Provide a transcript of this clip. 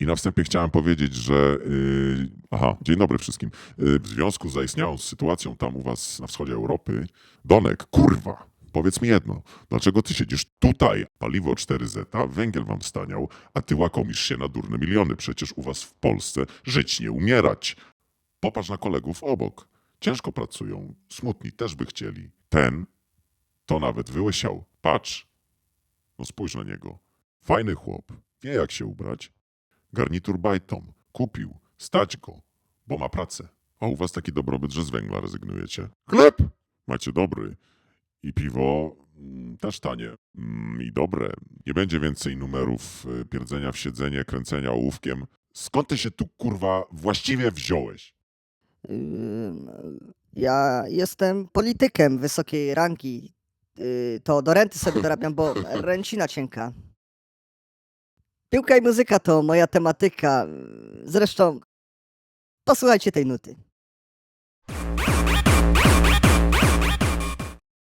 I na wstępie chciałem powiedzieć, że. Yy, aha, dzień dobry wszystkim. Yy, w związku z zaistniałą sytuacją tam u was na wschodzie Europy, Donek, kurwa, powiedz mi jedno. Dlaczego ty siedzisz tutaj? Paliwo 4Z, węgiel wam staniał, a ty łakomisz się na durne miliony. Przecież u was w Polsce żyć nie umierać. Popatrz na kolegów obok. Ciężko pracują, smutni też by chcieli. Ten to nawet wyłysiał. Patrz. No spójrz na niego. Fajny chłop. Wie jak się ubrać. Garnitur bajtom. Kupił. Stać go. Bo ma pracę. A u was taki dobrobyt, że z węgla rezygnujecie. Chleb! Macie dobry. I piwo mm, też tanie. Mm, I dobre. Nie będzie więcej numerów y, pierdzenia w siedzenie, kręcenia ołówkiem. Skąd ty się tu, kurwa, właściwie wziąłeś? Ja jestem politykiem wysokiej rangi. Yy, To do renty sobie dorabiam, bo ręcina cienka. Piłka i muzyka to moja tematyka. Zresztą posłuchajcie tej nuty.